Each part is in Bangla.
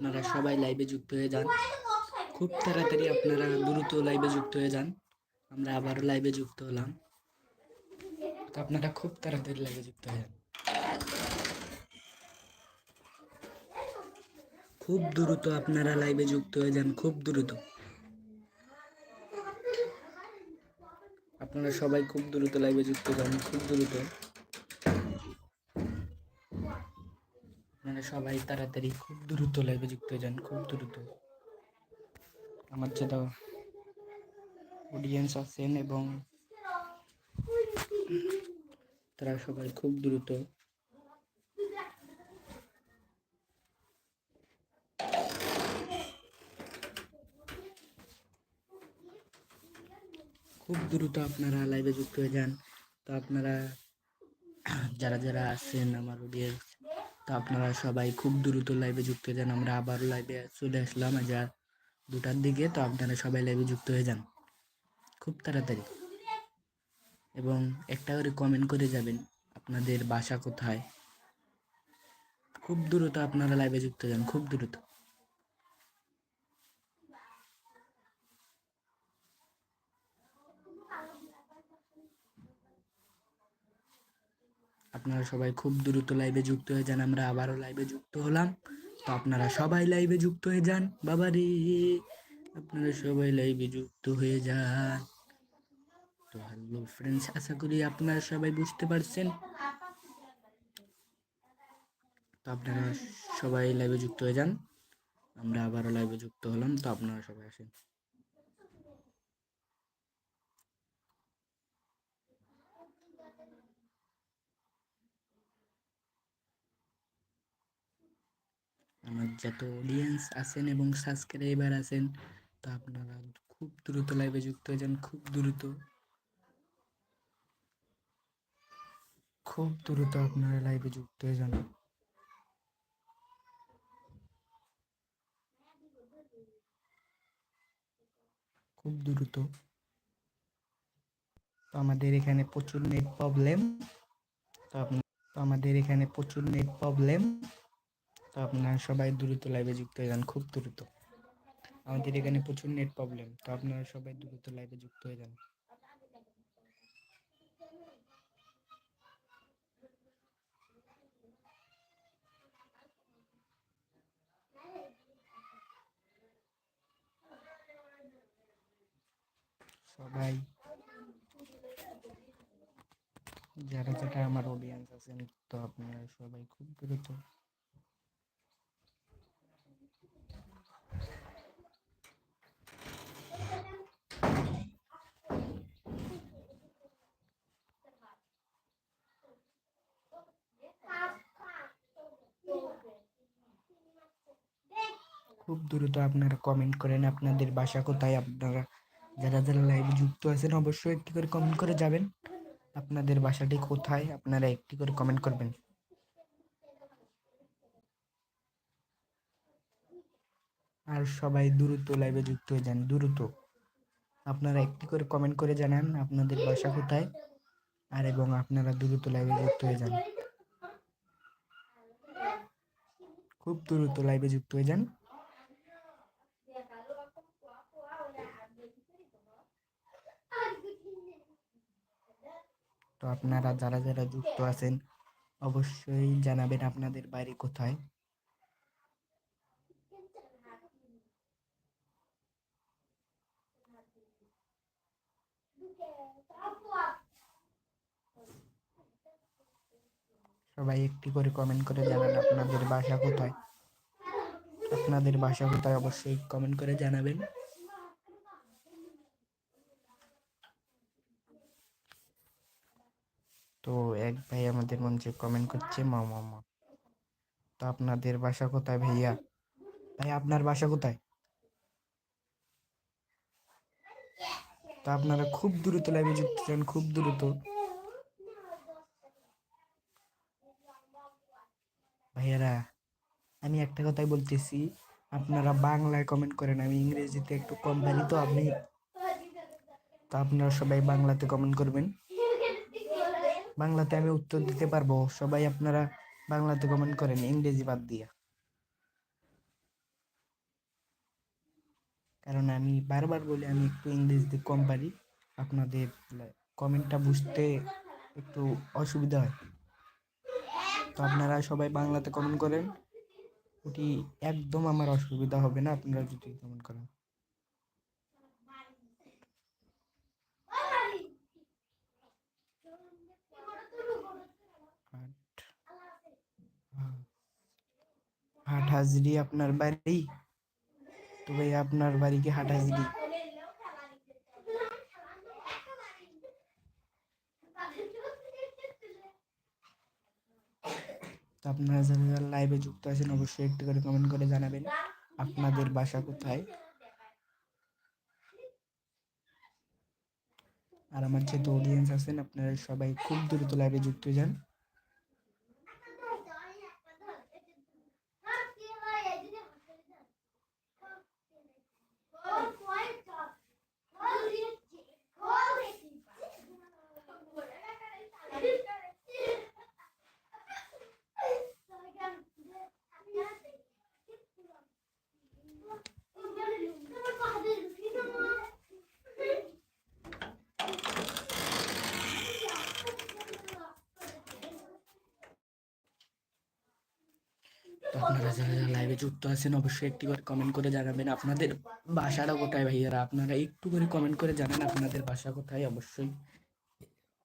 আপনারা সবাই লাইভে যুক্ত হয়ে যান। খুব তাড়াতাড়ি আপনারা দ্রুত লাইভে যুক্ত হয়ে যান। আমরা আবারও লাইভে যুক্ত হলাম। তো আপনারা খুব তাড়াতাড়ি লাইভে যুক্ত হয়ে যান। খুব দ্রুত আপনারা লাইভে যুক্ত হয়ে যান, খুব দ্রুত। আপনারা সবাই খুব দ্রুত লাইভে যুক্ত যান, খুব দ্রুত। আপনারা সবাই তাড়াতাড়ি খুব দ্রুত লাইভে যুক্ত হয়ে যান, খুব দ্রুত। আমার যেটা অডিয়েন্স আছেন এবং তারা সবাই খুব দ্রুত খুব দ্রুত আপনারা লাইভে যুক্ত হয়ে যান। তো আপনারা, যারা যারা আছেন, আমার অডিয়েন্স তো আপনারা সবাই খুব দ্রুত লাইভে যুক্ত হয়ে যান। আমরা আবারও লাইভে চলে আসলাম যা দুটার দিকে। তো আপনারা সবাই লাইভে যুক্ত হয়ে যান। খুব তাড়াতাড়ি। এবং একটা করে কমেন্ট করে যাবেন, আপনাদের বাসা কোথায়? খুব দ্রুত আপনারা লাইভে যুক্ত যান, খুব দ্রুত। আপনারা সবাই খুব দ্রুত লাইভে যুক্ত হয়ে যান, আমরা আবারও লাইভে যুক্ত হলাম। তো আপনারা সবাই লাইভে যুক্ত হয়ে যান বাবা রে আপনারা সবাই লাইভে যুক্ত হয়ে যান। তো হ্যালো ফ্রেন্ডস আশা করি আপনারা সবাই বুঝতে পারছেন। তো আপনারা সবাই লাইভে যুক্ত হয়ে যান, আমরা আবারও লাইভে যুক্ত হলাম, তো আপনারা সবাই আসেন। আমার যত অডিয়েন্স আছেন এবং সাবস্ক্রাইবার আছেন, তো আপনারা খুব দ্রুত লাইভে যুক্ত হয়ে যান, খুব দ্রুত। খুব দ্রুত আপনারা লাইভে যুক্ত হয়ে যান। খুব দ্রুত। তো আমাদের এখানে প্রচুর নেট প্রবলেম তো আমাদের এখানে প্রচুর নেট প্রবলেম তো আপনারা সবাই দ্রুত লাইভে যুক্ত হয়ে যান, খুব দ্রুত। আমাদের এখানে প্রচুর নেট প্রবলেম তো আপনারা সবাই দ্রুত লাইভে যুক্ত হয়ে যান। সবাই, যারা যারা আমার অডিয়েন্স আছেন, তো আপনারা সবাই খুব দ্রুত খুব দ্রুত আপনারা কমেন্ট করেন আপনাদের বাসা কোথায়, আপনারা যারা যারা লাইভে যুক্ত আছেন অবশ্যই একটি করে কমেন্ট করে যাবেন। আপনাদের বাসাটি কোথায়, আপনারা একটি করে কমেন্ট করবেন। আর সবাই দ্রুত লাইভে যুক্ত হয়ে যান, দ্রুত। আপনারা একটি করে কমেন্ট করে জানান আপনাদের বাসা কোথায়, আর এবং আপনারা দ্রুত লাইভে যুক্ত হয়ে যান। খুব দ্রুত লাইভে যুক্ত হয়ে যান। তো আপনারা যারা যারা যুক্ত আছেন, অবশ্যই জানাবেন আপনাদের বাড়ি কোথায়। সবাই একটি করে কমেন্ট করে জানান আপনাদের বাসা কোথায়। আপনাদের বাসা কোথায় অবশ্যই কমেন্ট করে জানাবেন। তো এক ভাই আমাদের মঞ্চে কমেন্ট করছে, মা মামা তো আপনাদের বাসা কোথায় ভাইয়া? ভাই, আপনার বাসা কোথায়? তো আপনারা খুব দ্রুত লাইভে যুক্ত চান খুব দ্রুত। ভাইয়ারা, আমি একটা কথাই বলতেছি, আপনারা বাংলায় কমেন্ট করেন, আমি ইংরেজিতে একটু কম পারি তো আপনি, তো আপনারা সবাই বাংলাতে কমেন্ট করবেন। বাংলাতে আমি উত্তর দিতে পারব। সবাই আপনারা বাংলাতে কমেন্ট করেন, ইংরেজি বাদ দিয়া। কারণ আমি বারবার বলি, আমি একটু ইংরেজিতে কম পারি। আপনাদের কমেন্টটা বুঝতে একটু অসুবিধা হয়। তো আপনারা সবাই বাংলাতে কমেন্ট করেন। ওটি একদম আমার অসুবিধা হবে না, আপনারা যদি কমেন্ট করেন। হাট হাজরি আপনার বাড়ি? তো ভাই আপনার বাড়ি কি হাট হাজরি তো আপনারা যারা যারা লাইভে যুক্ত আছেন, অবশ্যই একটু করে কমেন্ট করে জানাবেন আপনাদের বাসা কোথায়? আর আমার যেহেতু অডিয়েন্স আছেন, আপনারা সবাই খুব দ্রুত লাইভে যুক্ত যান। তো আপনারা যারা যারা লাইভে যুক্ত আছেন, অবশ্যই একটি করে কমেন্ট করে জানাবেন আপনাদের বাসাটা কোথায় ভাইয়ারা? আপনারা একটু করে কমেন্ট করে জানান আপনাদের বাসা কোথায়। অবশ্যই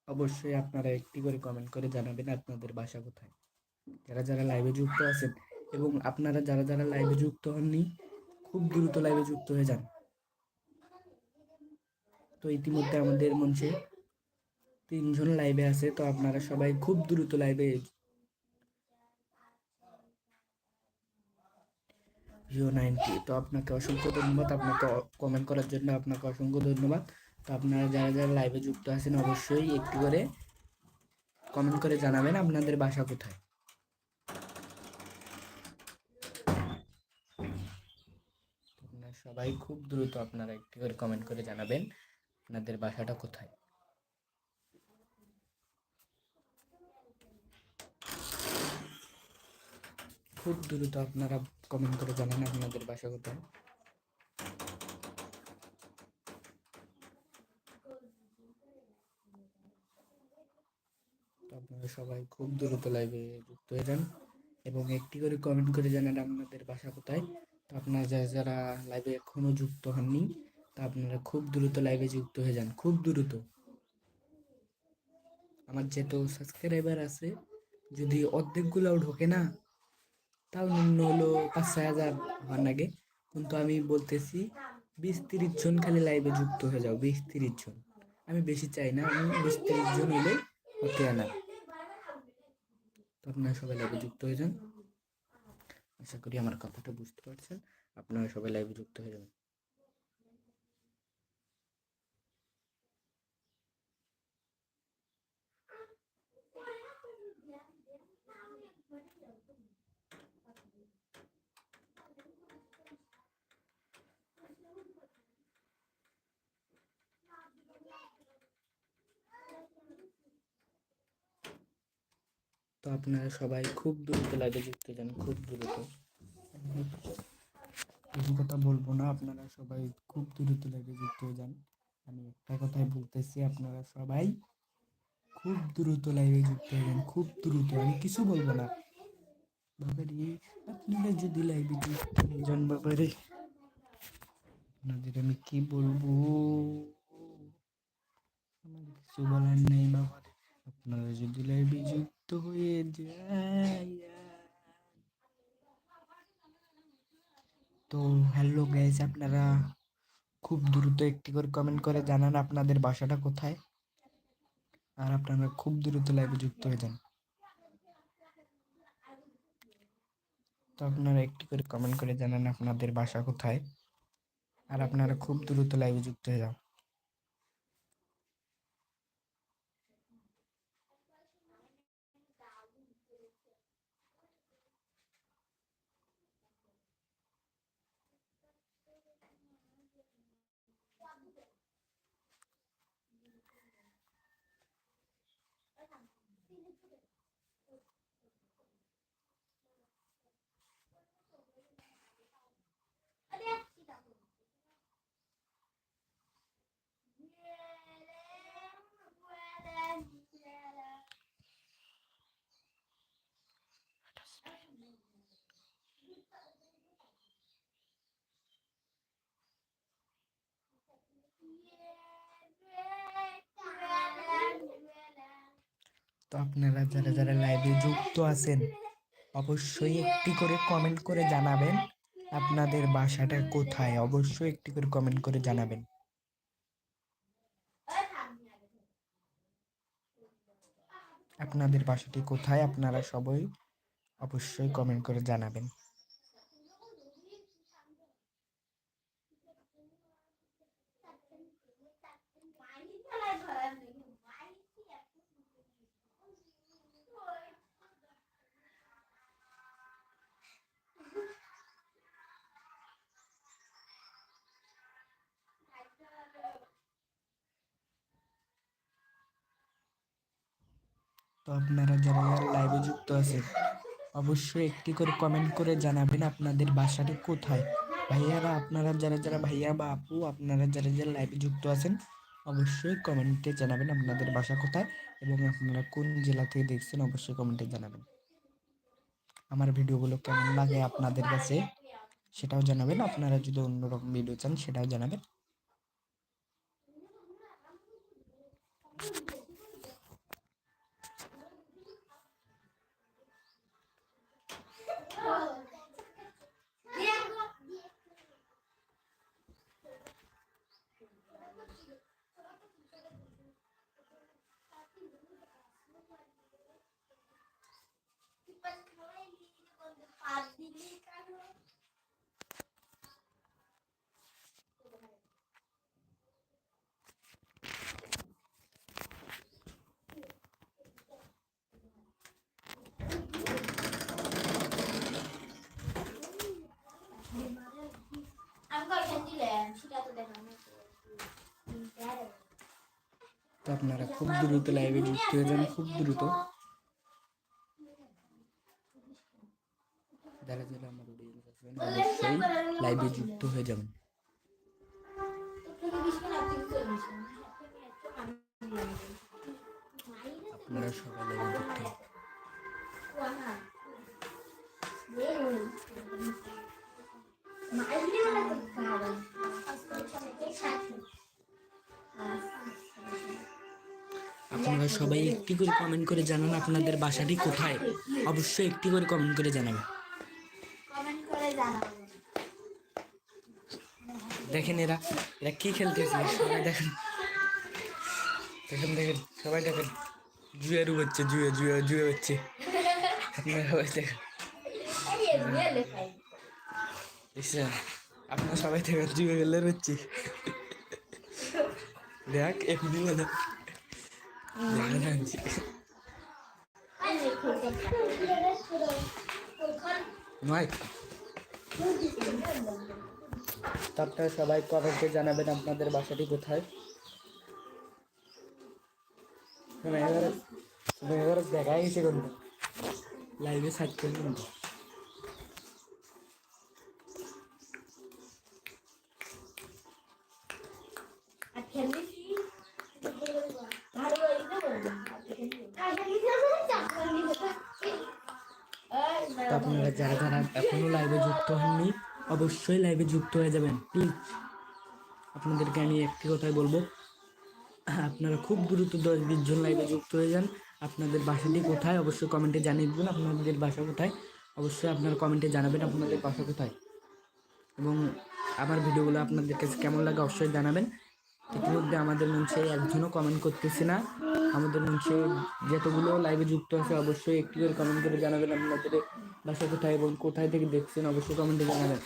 অবশ্যই আপনারা একটি করে কমেন্ট করে জানাবেন আপনাদের বাসা কোথায়। যারা যারা লাইভে যুক্ত আছেন এবং আপনারা যারা যারা লাইভে যুক্ত হননি, খুব দ্রুত লাইভে যুক্ত হয়ে যান। তো ইতিমধ্যে আমাদের মঞ্চে তিনজন লাইভে আছে, তো আপনারা সবাই খুব দ্রুত লাইভে ভিও নাইনটি, তো আপনাকে অসংখ্য ধন্যবাদ। আপনাকে কমেন্ট করার জন্য আপনাকে অসংখ্য ধন্যবাদ। তো আপনারা যারা যারা লাইভে যুক্ত আছেন, অবশ্যই একটু করে কমেন্ট করে জানাবেন আপনাদের বাসা কোথায়। সবাই খুব দ্রুত আপনারা একটু করে কমেন্ট করে জানাবেন আপনাদের বাসাটা কোথায়। খুব দ্রুত আপনারা কমেন্ট করে জানান আপনাদের বাসা কোথায়। আপনারা সবাই খুব দ্রুত লাইভে যুক্ত হয়ে যান এবং একটি করে কমেন্ট করে জানান আপনাদের বাসা কোথায়। তো আপনারা যারা যারা লাইভে এখনও যুক্ত হননি, তা আপনারা খুব দ্রুত লাইভে যুক্ত হয়ে যান, খুব দ্রুত। আমার যেহেতু সাবস্ক্রাইবার আছে, যদি অর্ধেকগুলোও ঢোকে না তাও নিম্ন হলো পাঁচ, ছয় হাজার হওয়ার আগে। কিন্তু আমি বলতেছি, বিশ তিরিশ জন খালি লাইভে যুক্ত হয়ে যাও, বিশ তিরিশ জন। আমি বেশি চাই না, আমি বিশ তিরিশ জন হলে হতে আনা আপনারা সবাই লাইভে যুক্ত হয়ে যান। আশা করি আমার কথাটা বুঝতে পারছেন। আপনারা সবাই লাইভে যুক্ত হয়ে যাবেন। তো আপনারা সবাই খুব দ্রুত লাইভে যুক্ত যান, খুব দ্রুত। কিছু কথা বলব না, আপনারা সবাই খুব দ্রুত লাইভে যুক্ত হয়ে যান। আমি একটা কথাই বলতেছি, আপনারা সবাই খুব দ্রুত লাইভে যুক্ত হয়ে যান, খুব দ্রুত। আমি কিছু বলব না। বাবারে, আপনারা যদি লাইভে যুক্ত হয়ে যান, বাবারে। আপনাদের আমি কি বলব? আমার কিছু বলার নেই, বাবারে। আপনারা যদি লাইভে যুক্ত হয়ে যায়, তো হ্যালো গাইস আপনারা খুব দ্রুত একটি করে কমেন্ট করে জানান আপনাদের বাসাটা কোথায়, আর আপনারা খুব দ্রুত লাইভে যুক্ত হয়ে যান। তো আপনারা একটি করে কমেন্ট করে জানান আপনাদের বাসা কোথায়, আর আপনারা খুব দ্রুত লাইভে যুক্ত হয়ে যান। তো আপনারা যারা যারা লাইভে যুক্ত আছেন, অবশ্যই একটি করে কমেন্ট করে জানাবেন আপনাদের বাসাটা কোথায়। অবশ্যই একটি করে কমেন্ট করে জানাবেন। আপনাদের বাসাটি কোথায়, আপনারা সবাই অবশ্যই কমেন্ট করে জানাবেন। তো আপনারা যারা লাইভে যুক্ত আছেন। অবশ্যই একটি করে কমেন্ট করে জানাবেন আপনাদের বাসাটি কোথায়। ভাইয়ারা, আপনারা যারা যারা ভাইয়া বা আপু, আপনারা যারা যারা লাইভে যুক্ত আছেন, অবশ্যই কমেন্টে জানাবেন আপনাদের বাসা কোথায় এবং আপনারা কোন জেলা থেকে দেখছেন, অবশ্যই কমেন্টে জানাবেন। আমার ভিডিওগুলো কেমন লাগে আপনাদের কাছে, সেটাও জানাবেন। আপনারা যদি অন্যরকম ভিডিও চান, সেটাও জানাবেন আমি কয়টা দিলেন সেটা আপনারা খুব দ্রুত লাইভে যুক্ত হয়ে যান খুব দ্রুত যারা যারা আমার অডিয়েন্স আছেন অবশ্যই লাইভে যুক্ত হয়ে যাবেন আপনারা সবাই যুক্ত আপনারা সবাই একটি করে কমেন্ট করে জানান আপনাদের বাসাটি কোথায়। অবশ্যই একটি করে কমেন্ট করে জানাবেন। কমেন্ট করে জানাবেন। দেখেন এরা এরা কি খেলতেছে? সবাই দেখেন। দেখেন দেখেন সবাই দেখেন। জুয়ের হচ্ছে জুয়ে জুয়ে জুয়ে হচ্ছে। আপনারা সবাই দেখেন। ইসা, আপনারা সবাই দেখেন জুয়ে গেলে হচ্ছে। দেখ এমনি মানে। নয় তো আপনারা সবাই কমেন্টে জানাবেন আপনাদের বাসাটি কোথায়। শোনো, এবারে শোনো, এবারে দেখা গেছে কিন্তু। লাইভে করলে কিন্তু। আপনারা যারা যারা এখনও লাইভে যুক্ত হননি অবশ্যই লাইভে যুক্ত হয়ে যাবেন। প্লিজ আপনাদেরকে আমি একটি কথাই বলব। আপনারা খুব দ্রুত দশ বিশ জন লাইভে যুক্ত হয়ে যান। আপনাদের বাসাটি কোথায়? অবশ্যই কমেন্টে জানিয়ে দেবেন আপনাদের বাসা কোথায়। অবশ্যই আপনারা কমেন্টে জানাবেন আপনাদের বাসা কোথায়। এবং আমার ভিডিওগুলো আপনাদের কাছে কেমন লাগে অবশ্যই জানাবেন। ইতিমধ্যে আমাদের মঞ্চে একজনও কমেন্ট করতেছে না। আমাদের মঞ্চে যতগুলো লাইভে যুক্ত আছে, অবশ্যই একটি করে কমেন্ট করে জানাবেন আপনাদের। বাসা কোথায় এবং কোথায় থেকে দেখছেন, অবশ্যই কমেন্টে জানাবেন।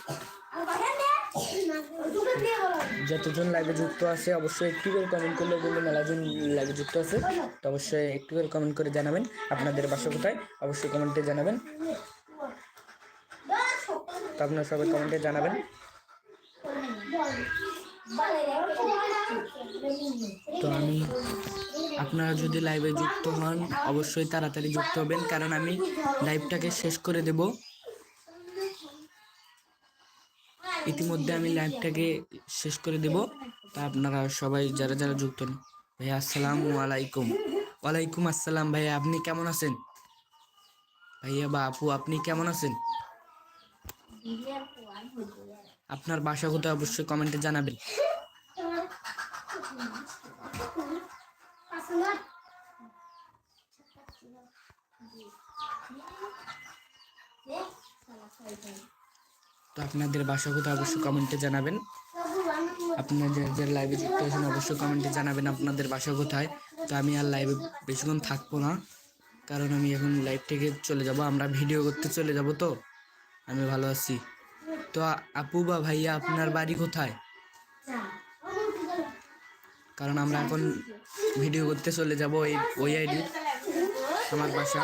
যতজন লাইভে যুক্ত আছে, অবশ্যই একটু করে কমেন্ট করলে বলল মেলাজন লাইভে যুক্ত আছে। তো অবশ্যই একটু করে কমেন্ট করে জানাবেন, আপনাদের বাসা কোথায়, অবশ্যই কমেন্টে জানাবেন। তো আপনারা সবাই কমেন্টে জানাবেন। তো আমি আপনারা যদি লাইভে যুক্ত হন, অবশ্যই তাড়াতাড়ি যুক্ত হবেন, কারণ আমি লাইভটাকে শেষ করে দেব। ইতিমধ্যে আমি লাইভটাকে শেষ করে দেব। তা আপনারা সবাই যারা যারা যুক্ত হন, ভাইয়া আসসালামু আলাইকুম। ওয়ালাইকুম আসসালাম ভাইয়া, আপনি কেমন আছেন? ভাইয়া বা আপু, আপনি কেমন আছেন? আপনার বাসা কোথায় অবশ্যই কমেন্টে জানাবেন। তো আপনাদের বাসা কোথায় অবশ্যই কমেন্টে জানাবেন। আপনারা যারা যারা লাইভে যুক্ত হয়েছেন অবশ্যই কমেন্টে জানাবেন আপনাদের বাসা কোথায়। তো আমি আর লাইভে বেশিক্ষণ থাকব না, কারণ আমি এখন লাইভ থেকে চলে যাব, আমরা ভিডিও করতে চলে যাব তো, আমি ভালো আছি। তো আপু বা ভাইয়া, আপনার বাড়ি কোথায়? কারণ আমরা এখন ভিডিও করতে চলে যাব ওই ওই আইডি, আমার বাসা,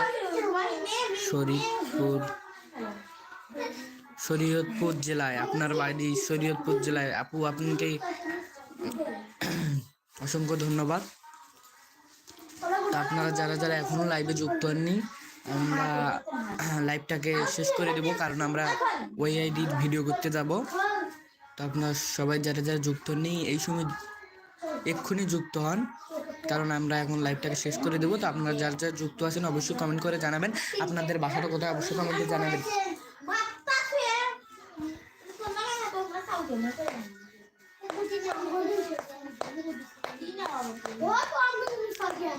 শরীয়তপুর। শরীয়তপুর জেলায়, আপনার বাড়ি শরীয়তপুর জেলায়। আপু, আপনাকে অসংখ্য ধন্যবাদ। আপনারা যারা যারা এখনও লাইভে যুক্ত হননি, আমরা লাইভটাকে শেষ করে দেব, কারণ আমরা ওই আইডির ভিডিও করতে যাব। তো আপনারা সবাই যারা যারা যুক্ত নেই এই সময় এক্ষুনি যুক্ত হন। কারণ আমরা এখন লাইভটাকে শেষ করে দেবো। তো আপনারা যার যারা যুক্ত আছেন অবশ্যই কমেন্ট করে জানাবেন। আপনাদের বাসাটা কোথায়? অবশ্যই কমেন্টে জানাবেন।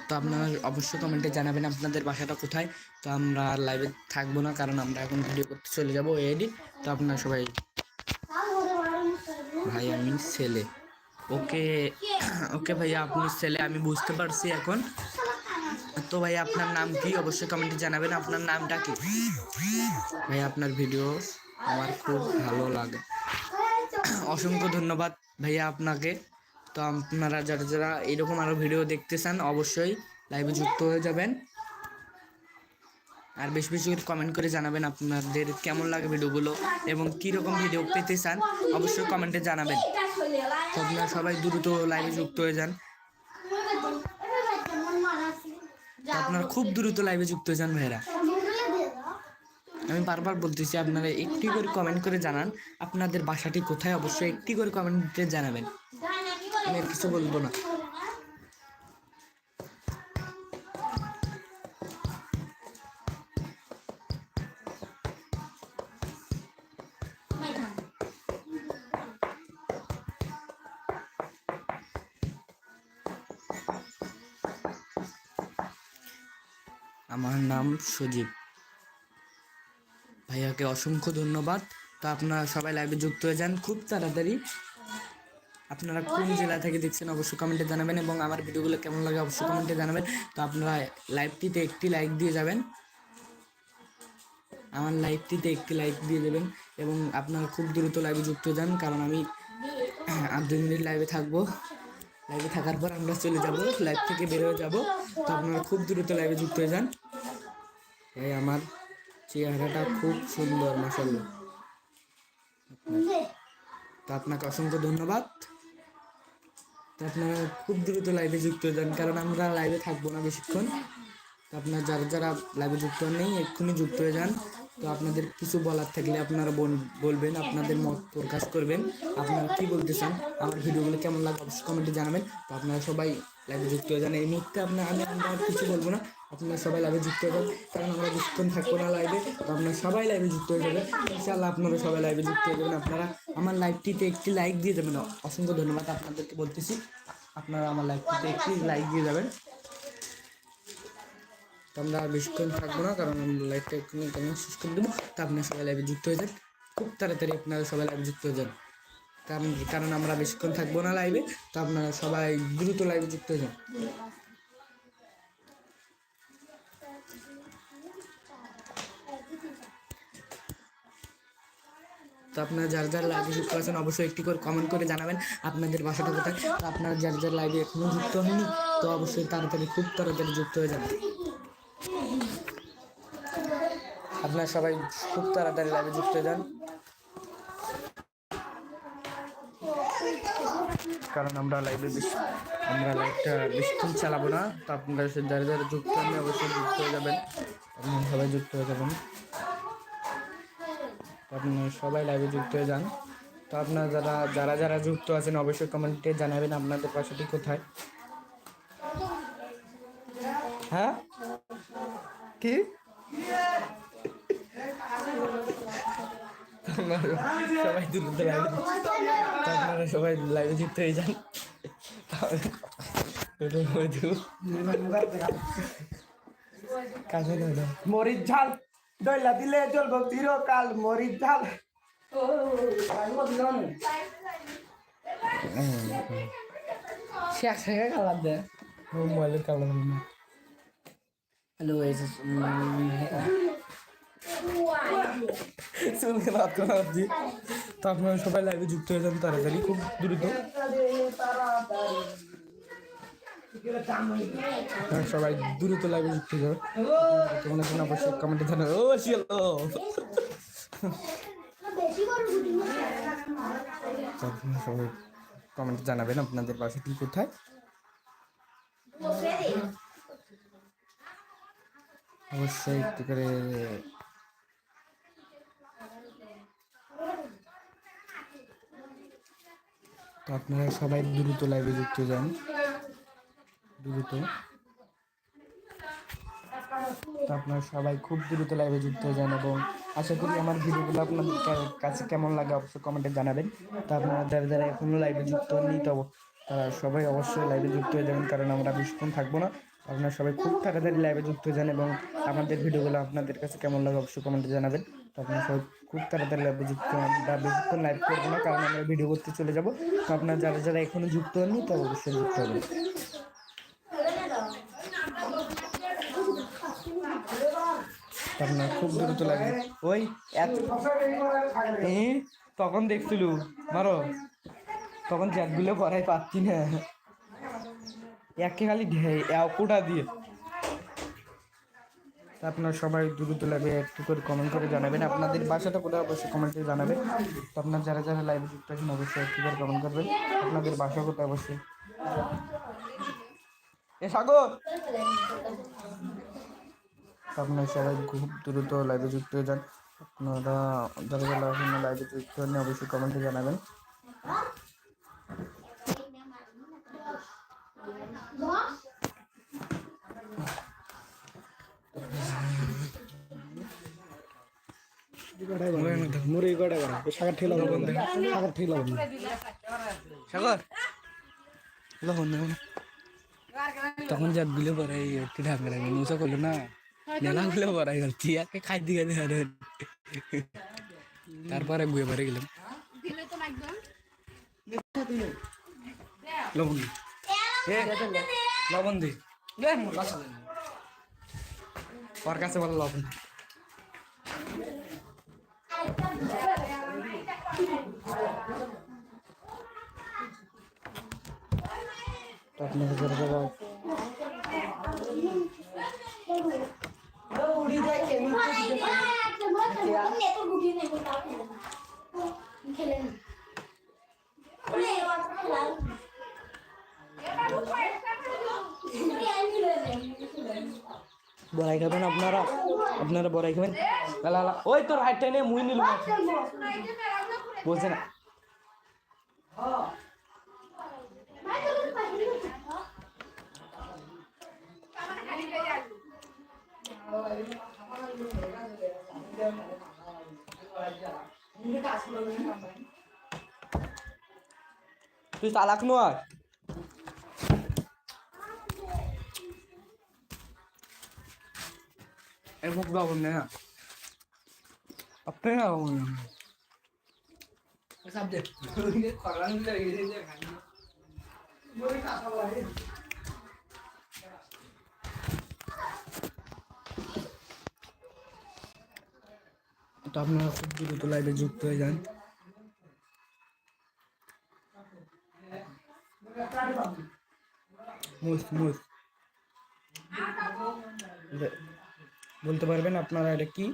তো আপনারা অবশ্যই কমেন্টে জানাবেন আপনাদের বাসাটা কোথায়? তো আমরা লাইভে থাকব না, কারণ আমরা এখন ভিডিও করতে চলে যাব। এডি, তো আপনারা সবাই ভাই, আমি ছেলে। ওকে ওকে ভাইয়া, আপনি ছেলে, আমি বুঝতে পারছি এখন। তো ভাই আপনার নাম কি? অবশ্যই কমেন্টে জানাবেন। আপনার নামটা কি? ভাই আপনার ভিডিও আমার খুব ভালো লাগে। অসংখ্য ধন্যবাদ ভাইয়া আপনাকে। তো আপনারা যারা যারা এরকম আরও ভিডিও দেখতে চান, অবশ্যই লাইভে যুক্ত হয়ে যাবেন। আর বেশি বেশি কমেন্ট করে জানাবেন আপনাদের কেমন লাগে ভিডিওগুলো এবং কী রকম ভিডিও পেতে চান, অবশ্যই কমেন্টে জানাবেন। আপনারা সবাই দ্রুত লাইভে যুক্ত হয়ে যান। আপনারা খুব দ্রুত লাইভে যুক্ত হয়ে যান ভাইরা আমি বারবার বলতেছি, আপনারা একটি করে কমেন্ট করে জানান, আপনাদের বাসাটি কোথায়, অবশ্যই একটি করে কমেন্টে জানাবেন। আমি কিছু বলব না। আমার নাম সজীব। ভাইয়াকে অসংখ্য ধন্যবাদ। তো আপনারা সবাই লাইভে যুক্ত হয়ে যান খুব তাড়াতাড়ি। আপনারা কোন জেলা থেকে দেখছেন অবশ্যই কমেন্টে জানাবেন এবং আমার ভিডিওগুলো কেমন লাগে অবশ্যই কমেন্টে জানাবেন। তো আপনারা লাইভটিতে একটি লাইক দিয়ে যাবেন। আমার লাইভটিতে একটি লাইক দিয়ে দেবেন এবং আপনারা খুব দ্রুত লাইভে যুক্ত হয়ে যান কারণ আমি আর দুই মিনিট লাইভে থাকব। লাইভে থাকার পর আমরা চলে যাব লাইভ থেকে বেরোয় যাব। তো আপনারা খুব দ্রুত লাইভে যুক্ত হয়ে যান। এই আমার চেহারাটা খুব সুন্দর মাসাল্লাহ তো আপনাকে অসংখ্য ধন্যবাদ। তো আপনারা খুব দ্রুত লাইভে যুক্ত হয়ে যান, কারণ আমরা লাইভে থাকব না বেশিক্ষণ। তো আপনার যারা যারা লাইভে যুক্ত নেই, এক্ষুনি যুক্ত হয়ে যান। তো আপনাদের কিছু বলার থাকলে আপনারা বল- বলবেন, আপনাদের মত প্রকাশ করবেন। আপনারা কি বলতে চান? আমার ভিডিওগুলো কেমন লাগে অবশ্যই কমেন্টে জানাবেন। তো আপনারা সবাই লাইভে যুক্ত হয়ে যান। এই মুহূর্তে আপনার আমি আর কিছু বলব না। আপনারা সবাই লাইভে যুক্ত যান। কারণ আমরা বেশিক্ষণ থাকব না লাইভে আপনারা সবাই লাইভে যুক্ত হয়ে যাবেন। ইনশাআল্লাহ আপনারা সবাই লাইভে যুক্ত হয়ে যাবেন। আপনারা আমার লাইভটিতে একটি লাইক দিয়ে যাবেন। অসংখ্য ধন্যবাদ আপনাদেরকে বলতেছি। আপনারা আমার লাইভটিতে একটি লাইক দিয়ে যাবেন। আমরা বেশিক্ষণ থাকব না, কারণ আমরা লাইভটা কেমন শেষ করে দেবো। তো আপনারা সবাই লাইভে যুক্ত হয়ে যান। খুব তাড়াতাড়ি আপনারা সবাই লাইভে যুক্ত হয়ে যান। কারণ আমরা বেশিক্ষণ থাকব না লাইভে তো আপনারা সবাই দ্রুত লাইভে যুক্ত হয়ে যান। তো আপনারা যার যার লাইভে যুক্ত আছেন, অবশ্যই একটি করে কমেন্ট করে জানাবেন আপনাদের বাসাটা কোথায়। তো আপনারা যার যার লাইভে এখনও যুক্ত হয়নি তো অবশ্যই তাড়াতাড়ি, খুব তাড়াতাড়ি যুক্ত হয়ে যান আপনারা সবাই খুব তাড়াতাড়ি লাইভে যুক্ত হয়ে যান। কারণ আমরা লাইভে বেশি আমরা লাইভটা বেশিক্ষণ চালাবো না। তো আপনারা যারা যারা যুক্ত হন অবশ্যই যুক্ত হয়ে যাবেন। আপনারা সবাই যুক্ত হয়ে যাবেন। তো আপনারা সবাই লাইভে যুক্ত হয়ে যান। তো আপনারা যারা যারা যারা যুক্ত আছেন অবশ্যই কমেন্টে জানাবেন আপনাদের বাসাটি কোথায়। হ্যাঁ? কি? আপনারা সবাই দ্রুত লাইভে আপনারা সবাই লাইভে যুক্ত হয়ে যান। কাছে ধরো মরিচ ঝাল দইলা দিলে জ্বলব চিরকাল মরিচ ঝাল। একসাথে কালার দেয় মোবাইলের কালার হ্যালো চুলকে রাত করে ভাবছি তো আপনারা সবাই লাইভে যুক্ত হয়ে যান তাড়াতাড়ি, খুব দ্রুত। সবাই দ্রুত লাইভে যুক্ত হয়ে যাবে তোমার জন্য অবশ্যই কমেন্টে জানাবে ও, শিয়াল। সবাই কমেন্টে জানাবেন আপনাদের বাসাটি কোথায়? অবশ্যই একটু করে তো আপনারা সবাই দ্রুত লাইভে যুক্ত যান। দ্রুত। তো আপনারা সবাই খুব দ্রুত লাইভে যুক্ত যান এবং আশা করি আমার ভিডিওগুলো আপনাদের কাছে কেমন লাগে অবশ্যই কমেন্টে জানাবেন। তো আপনারা যারা যারা এখনও লাইভে যুক্ত হননি, তো তারা সবাই অবশ্যই লাইভে যুক্ত হয়ে যাবেন, কারণ আমরা বেশিক্ষণ থাকব না। আপনারা সবাই খুব তাড়াতাড়ি লাইভে যুক্ত হয়ে যান এবং আমাদের ভিডিওগুলো আপনাদের কাছে কেমন লাগে অবশ্যই কমেন্টে জানাবেন। তো আপনারা সবাই খুব তাড়াতাড়ি লাইভে যুক্ত বা বেশিক্ষণ লাইভ করব না কারণ আমরা ভিডিও করতে চলে যাব। তো আপনারা যারা যারা এখনও যুক্ত হননি তো অবশ্যই যুক্ত হবেন। তো আপনারা খুব দ্রুত লাগবে। ওই, এত তখন দেখছিল, মারো। তখন জ্যাকগুলো করাই পাচ্ছি না। একে খালি কোটা দিয়ে। আপনারা সবাই দ্রুত লাগবে একটু করে কমেন্ট করে জানাবেন। আপনাদের বাসাটা কোথায় অবশ্যই কমেন্টে জানাবেন। তো আপনার যারা যারা লাইভে যুক্ত আছেন, অবশ্যই একটু করে কমেন্ট করবেন। আপনাদের বাসা কোথায় অবশ্যই? আপনারা সবাই খুব দ্রুত লাইভে যুক্ত হয়ে যান। আপনারা যারা যারা এখনও লাইভে যুক্ত হন অবশ্যই কমেন্টে জানাবেন। মুড়ি কয়টা করা শাখার ঠেলা বন্ধ শাখার ঠেলা বন্ধ সাগর লবণ দেবো তখন যা গুলো পরে একটু ঢাকা লাগে মুসা করল না মেলা গুলো পরে গেল টিয়াকে খাই দেখা তারপরে গুয়ে পরে গেলাম লবণ লবণ দি। ওর কাছে বলো লবণ তো আপনারা যারা যারা খাবেন আপনারা আপনারা বড়াই খাবেন ওই তোর হাইট টেনে মুই নিল বলছে না। তুই চালাক নয়? এর মুখ লবণ দে না আপনি না লবণ দে না। সব দে খরলান দিলে এই যে খাই তো আপনারা খুব দ্রুত লাইভে যুক্ত হয়ে যান মুস মুস এটা- বলতে পারবেন আপনারা এটা কি?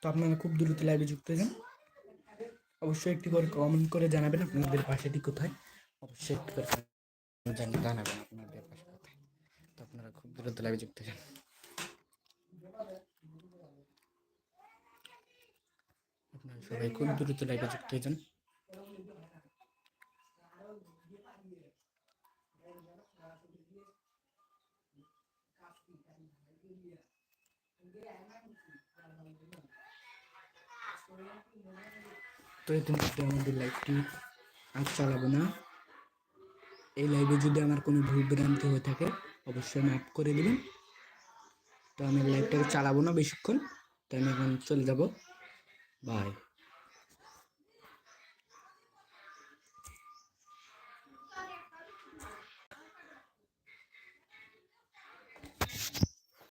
তো আপনারা খুব দ্রুত লাইভে যুক্ত হয়ে যান। অবশ্যই একটি করে কমেন্ট করে জানাবেন আপনাদের বাসাটি কোথায়। অবশ্যই একটি করে জানাবেন আপনাদের বাসা কোথায়। তো আপনারা খুব দ্রুত লাইভে যুক্ত যান। আপনারা সবাই খুব দ্রুত লাইভে যুক্ত হয়ে যান তো ইতিমধ্যে আমাদের লাইভটি আর চালাবো না। এই লাইভে যদি আমার কোনো ভুল ভ্রান্তি হয়ে থাকে, অবশ্যই মাফ করে দেবেন। তো আমি লাইভটাকে চালাবো না বেশিক্ষণ, তো আমি এখন চলে যাব। Bye.